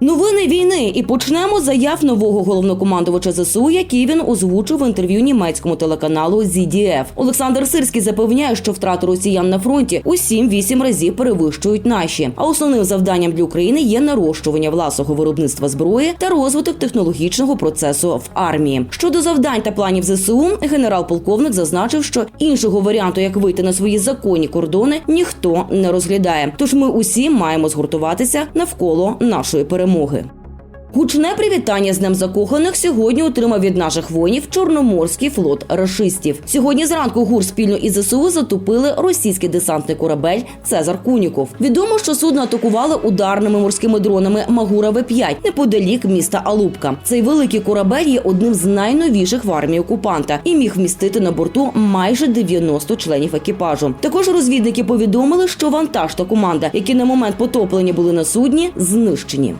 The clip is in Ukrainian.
Новини війни і почнемо з заяв нового головнокомандувача ЗСУ, які він озвучив в інтерв'ю німецькому телеканалу ZDF. Олександр Сирський запевняє, що втрати росіян на фронті у 7-8 разів перевищують наші. А основним завданням для України є нарощування власного виробництва зброї та розвиток технологічного процесу в армії. Щодо завдань та планів ЗСУ, генерал-полковник зазначив, що іншого варіанту, як вийти на свої законні кордони, ніхто не розглядає. Тож ми усі маємо згуртуватися навколо нашої перемоги. Гучне привітання з Днем закоханих сьогодні отримав від наших воїнів Чорноморський флот рашистів. Сьогодні зранку ГУР спільно із ЗСУ затопили російський десантний корабель Цезар Куніков. Відомо, що судно атакували ударними морськими дронами Магура В-5 неподалік міста Алубка. Цей великий корабель є одним з найновіших в армії окупанта і міг вмістити на борту майже 90 членів екіпажу. Також розвідники повідомили, що вантаж та команда, які на момент потоплення були на судні, знищені.